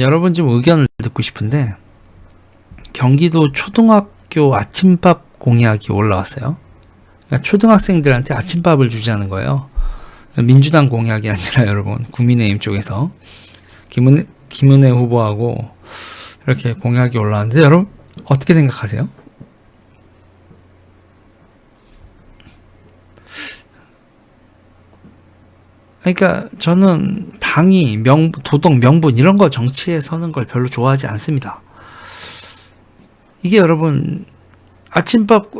여러분 좀 의견을 듣고 싶은데 경기도 초등학교 아침밥 공약이 올라왔어요. 그러니까 초등학생들한테 아침밥을 주자는 거예요. 민주당 공약이 아니라 여러분 국민의힘 쪽에서 김은혜, 김은혜 후보하고 이렇게 공약이 올라왔는데 여러분 어떻게 생각하세요? 그러니까 저는 당이 명 도덕 명분 이런 거 정치에 서는 걸 별로 좋아하지 않습니다. 이게 여러분 아침밥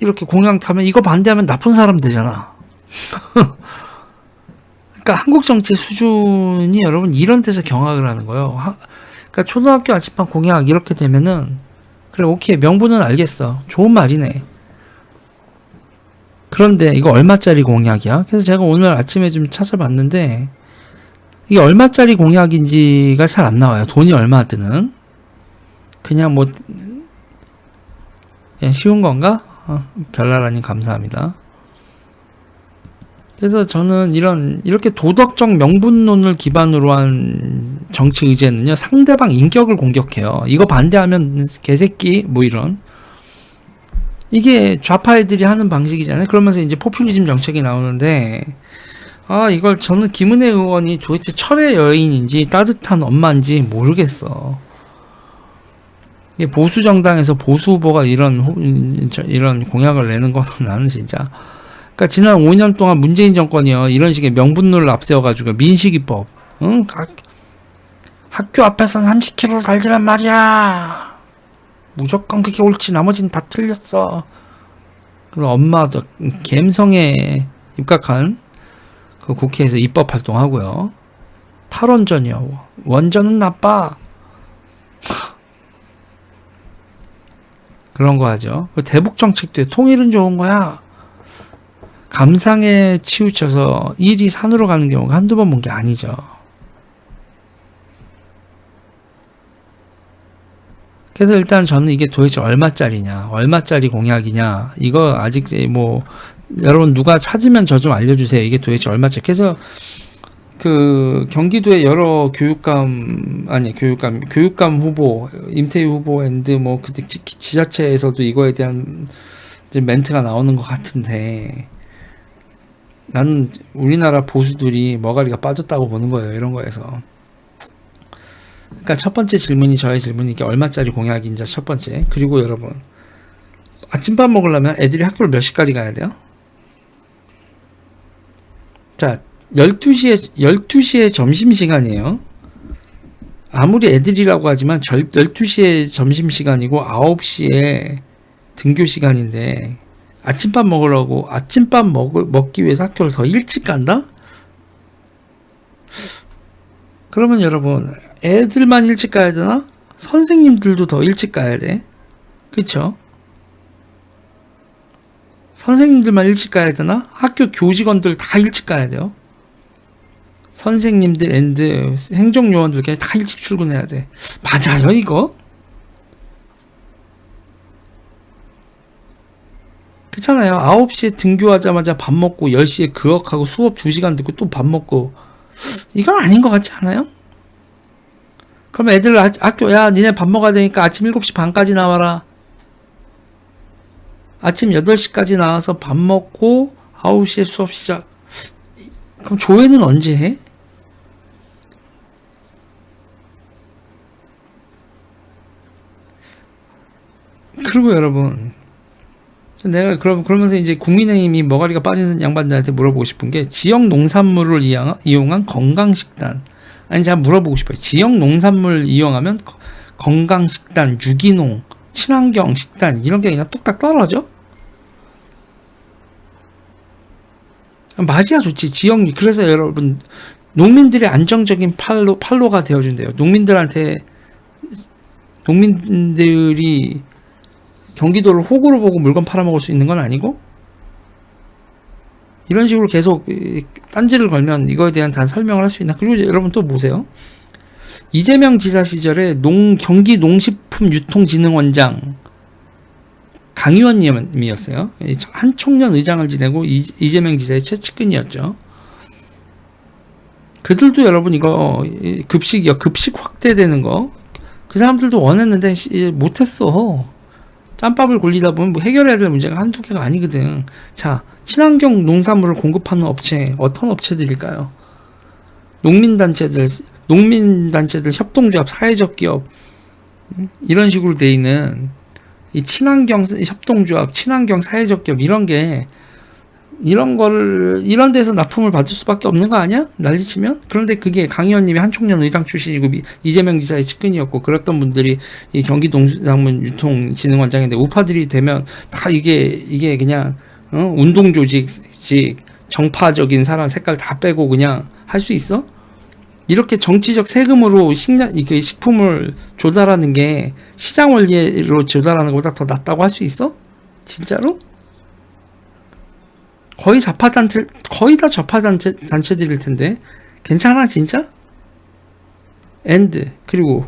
이렇게 공약 타면 이거 반대하면 나쁜 사람 되잖아. 그러니까 한국 정치 수준이 여러분 이런 데서 경악을 하는 거예요. 하- 그러니까 초등학교 아침밥 공약 이렇게 되면은 그래 오케이 명분은 알겠어. 좋은 말이네. 그런데 이거 얼마짜리 공약이야? 그래서 제가 오늘 아침에 좀 찾아봤는데 이게 얼마짜리 공약인지가 잘 안 나와요. 돈이 얼마 드는? 그냥 뭐 그냥 쉬운 건가? 어, 별나라님 감사합니다. 그래서 저는 이런 이렇게 도덕적 명분론을 기반으로 한 정치 의제는요 상대방 인격을 공격해요. 이거 반대하면 개새끼 뭐 이런 이게 좌파 애들이 하는 방식이잖아요. 그러면서 이제 포퓰리즘 정책이 나오는데 아 이걸 저는 김은혜 의원이 도대체 철의 여인인지 따뜻한 엄마인지 모르겠어. 이게 보수 정당에서 보수 후보가 이런 이런 공약을 내는 거는 나는 진짜 그러니까 지난 5년 동안 문재인 정권이요 이런 식의 명분론을 앞세워가지고 민식이법, 응 학, 학교 앞에서 30km 달리란 말이야. 무조건 그게 옳지 나머지는 다 틀렸어. 그래서 엄마도 갬성에 입각한 그 국회에서 입법 활동하고요. 탈원전이요. 원전은 나빠. 그런 거 하죠. 그 대북 정책도 통일은 좋은 거야. 감상에 치우쳐서 일이 산으로 가는 경우가 한두 번 본 게 아니죠. 그래서 일단 저는 이게 도대체 얼마짜리냐, 얼마짜리 공약이냐, 이거 아직 뭐 여러분 누가 찾으면 저 좀 알려주세요. 이게 도대체 얼마짜리? 그래서 그 경기도의 여러 교육감 아니 교육감 교육감 후보 임태희 후보 앤드 뭐 그때 지, 지자체에서도 이거에 대한 멘트가 나오는 것 같은데 나는 우리나라 보수들이 머가리가 빠졌다고 보는 거예요. 이런 거에서. 그러니까 첫 번째 질문이 저의 질문이 이게 얼마짜리 공약인지 첫 번째. 그리고 여러분 아침밥 먹으려면 애들이 학교를 몇 시까지 가야 돼요? 자, 12시에 12시에 점심 시간이에요. 아무리 애들이라고 하지만 절, 12시에 점심 시간이고 9시에 등교 시간인데 아침밥 먹으려고 아침밥 먹을, 먹기 위해서 학교를 더 일찍 간다? 그러면 여러분 애들만 일찍 가야 되나? 선생님들도 더 일찍 가야 돼. 그쵸? 선생님들만 일찍 가야 되나? 학교 교직원들 다 일찍 가야 돼요. 선생님들 앤드 행정요원들까지 다 일찍 출근해야 돼. 맞아요, 이거? 그렇잖아요. 9시에 등교하자마자 밥 먹고 10시에 그역하고 수업 2시간 듣고 또 밥 먹고 이건 아닌 것 같지 않아요? 그럼 애들 아, 학교 야 니네 밥 먹어야 되니까 아침 7시 반까지 나와라. 아침 8시까지 나와서 밥 먹고 9시에 수업 시작. 그럼 조회는 언제 해? 그리고 여러분 내가 그럼 그러면서 이제 국민의힘이 머가리가 빠지는 양반들한테 물어보고 싶은 게 지역 농산물을 이용- 이용한 건강 식단. 아니 제가 물어보고 싶어요. 지역 농산물 이용하면 거- 건강 식단, 유기농, 친환경 식단 이런 게 그냥 뚝딱 떨어져? 맞이야 좋지. 지역 그래서 여러분 농민들의 안정적인 팔로 팔로가 되어준대요. 농민들한테 농민들이 경기도를 호구로 보고 물건 팔아먹을 수 있는 건 아니고 이런 식으로 계속 이, 딴지를 걸면 이거에 대한 단 설명을 할 수 있나? 그리고 여러분 또 보세요. 이재명 지사 시절에 농 경기 농식품 유통진흥원장 강 의원님이었어요. 이 한총련 의장을 지내고 이, 이재명 지사의 최측근이었죠. 그들도 여러분 이거 이 급식이요. 급식 확대되는 거. 그 사람들도 원했는데 시- 못했어 짬밥을 굴리다 보면 뭐 해결해야 될 문제가 한두 개가 아니거든. 자 친환경 농산물을 공급하는 업체 어떤 업체들일까요? 농민단체들 농민단체들 협동조합 사회적 기업 음, 이런 식으로 돼 있는 이 친환경 협동조합 친환경 사회적 기업 이런 게 이런 거를 이런 데서 납품을 받을 수밖에 없는 거 아니야? 난리치면? 그런데 그게 강 의원님이 한총련 의장 출신이고 미- 이재명 지사의 측근이었고 그랬던 분들이 이 경기 농수산물 유통진흥원장인데 우파들이 되면 다 이게 이게 그냥 어? 운동 조직식 정파적인 사람 색깔 다 빼고 그냥 할 수 있어? 이렇게 정치적 세금으로 식량 이게 식품을 조달하는 게 시장 원리로 조달하는 것보다 더 낫다고 할 수 있어? 진짜로? 거의 좌파 단체 거의 다 좌파 단체 단체들일 텐데 괜찮아 진짜? 엔드 그리고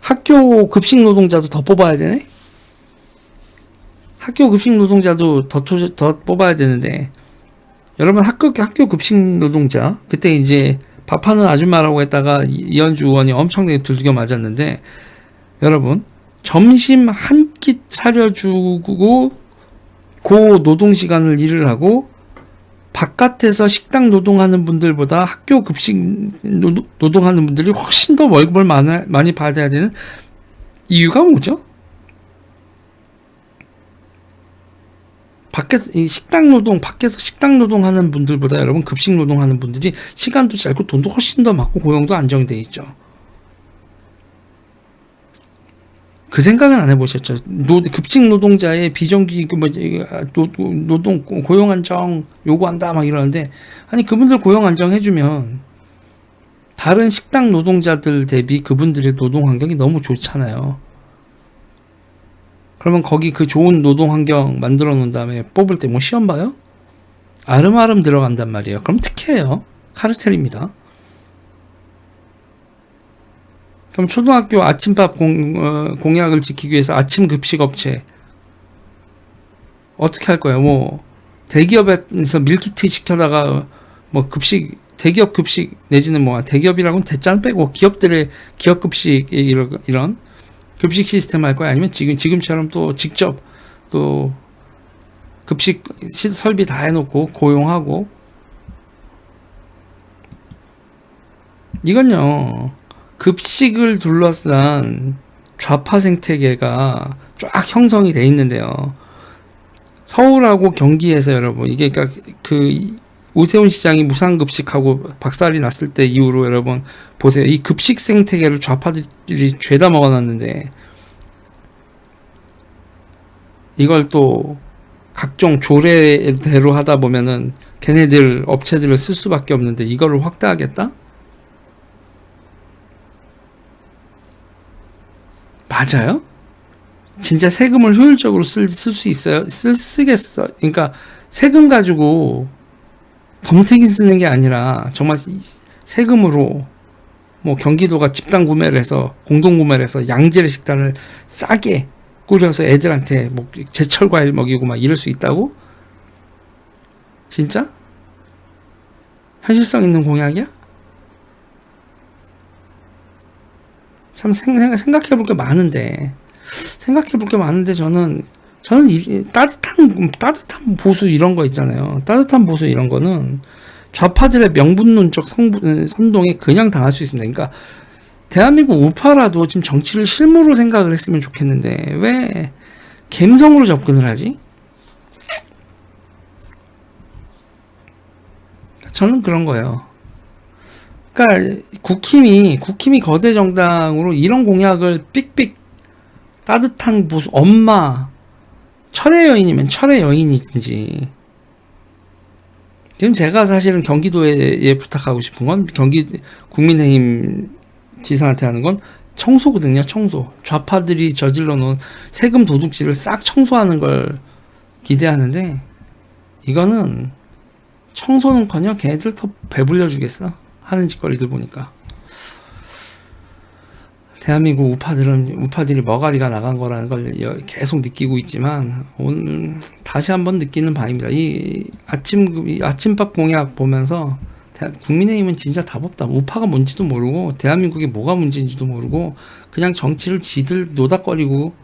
학교 급식 노동자도 더 뽑아야 되네? 학교 급식 노동자도 더, 초, 더 뽑아야 되는데 여러분 학교 학교 급식 노동자 그때 이제 밥하는 아줌마라고 했다가 이- 이현주 의원이 엄청나게 두들겨 맞았는데 여러분 점심 한 끼 차려주고 고 노동 시간을 일을 하고 바깥에서 식당 노동하는 분들보다 학교 급식 노, 노동하는 분들이 훨씬 더 월급을 많아, 많이 받아야 되는 이유가 뭐죠? 밖에서 이 식당 노동 밖에서 식당 노동하는 분들보다 여러분 급식 노동하는 분들이 시간도 짧고 돈도 훨씬 더 많고 고용도 안정돼 있죠. 그 생각은 안 해보셨죠? 노, 급식 노동자의 비정규 그 뭐, 아, 노, 노동 고용 안정 요구한다 막 이러는데 아니 그분들 고용 안정 해주면 다른 식당 노동자들 대비 그분들의 노동 환경이 너무 좋잖아요. 그러면 거기 그 좋은 노동 환경 만들어 놓은 다음에 뽑을 때 뭐 시험 봐요? 아름아름 들어간단 말이에요. 그럼 특혜예요. 카르텔입니다. 그럼 초등학교 아침밥 공, 어, 공약을 지키기 위해서 아침 급식 업체. 어떻게 할 거예요? 뭐 대기업에서 밀키트 시켜다가 뭐 급식 대기업 급식 내지는 뭐 대기업이라고는 대짠 빼고 기업들의 기업 급식 이런 이런 급식 시스템 할 거야 아니면 지금 지금처럼 또 직접 또 급식 시, 설비 다 해놓고 고용하고? 이건요 급식을 둘러싼 좌파 생태계가 쫙 형성이 돼 있는데요 서울하고 경기에서 여러분 이게 그러니까 그 오세훈 시장이 무상급식하고 박살이 났을 때 이후로 여러분 보세요. 이 급식 생태계를 좌파들이 죄다 먹어놨는데 이걸 또 각종 조례대로 하다 보면은 걔네들 업체들을 쓸 수밖에 없는데 이거를 확대하겠다? 맞아요? 진짜 세금을 효율적으로 쓸 수 있어요? 쓸 쓰겠어? 그러니까 세금 가지고 덤태기 쓰는 게 아니라 정말 이 세금으로 뭐 경기도가 집단 구매를 해서 공동 구매를 해서 양질 식단을 싸게 꾸려서 애들한테 뭐 제철 과일 먹이고 막 이럴 수 있다고? 진짜? 현실성 있는 공약이야? 참 생각, 생각해 볼 게 많은데 생각해 볼 게 많은데 저는 저는 이, 따뜻한 따뜻한 보수 이런 거 있잖아요. 따뜻한 보수 이런 거는 좌파들의 명분론적 성분, 선동에 그냥 당할 수 있습니다. 그러니까 대한민국 우파라도 지금 정치를 실무로 생각을 했으면 좋겠는데 왜 감성으로 접근을 하지? 저는 그런 거예요. 그러니까 국힘이 국힘이 거대 정당으로 이런 공약을 삑삑 따뜻한 보수 엄마 철의 여인이면 철의 여인이든지. 지금 제가 사실은 경기도에 부탁하고 싶은 건 경기 국민의힘 지사한테 하는 건 청소거든요 청소. 좌파들이 저질러 놓은 세금 도둑질을 싹 청소하는 걸 기대하는데 이거는 청소는커녕 걔네들 더 배불려 주겠어 하는 짓거리들 보니까 대한민국 우파들은 우파들이 머가리가 나간 거라는 걸 여- 계속 느끼고 있지만 오늘 다시 한번 느끼는 바입니다. 이 아침 이 아침밥 공약 보면서 대- 국민의힘은 진짜 답 없다. 우파가 뭔지도 모르고 대한민국에 뭐가 문제인지도 모르고 그냥 정치를 지들 노닥거리고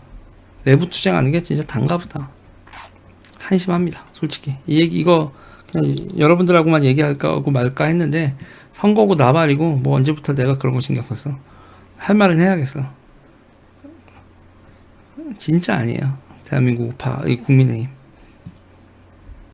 내부 투쟁하는 게 진짜 단가 보다. 한심합니다. 솔직히 이 얘기 이거 그냥 여러분들하고만 얘기할까 하고 말까 했는데 선거고 나발이고 뭐 언제부터 내가 그런 거 신경 썼어. 할 말은 해야겠어. 진짜 아니에요. 대한민국 이 국민의힘.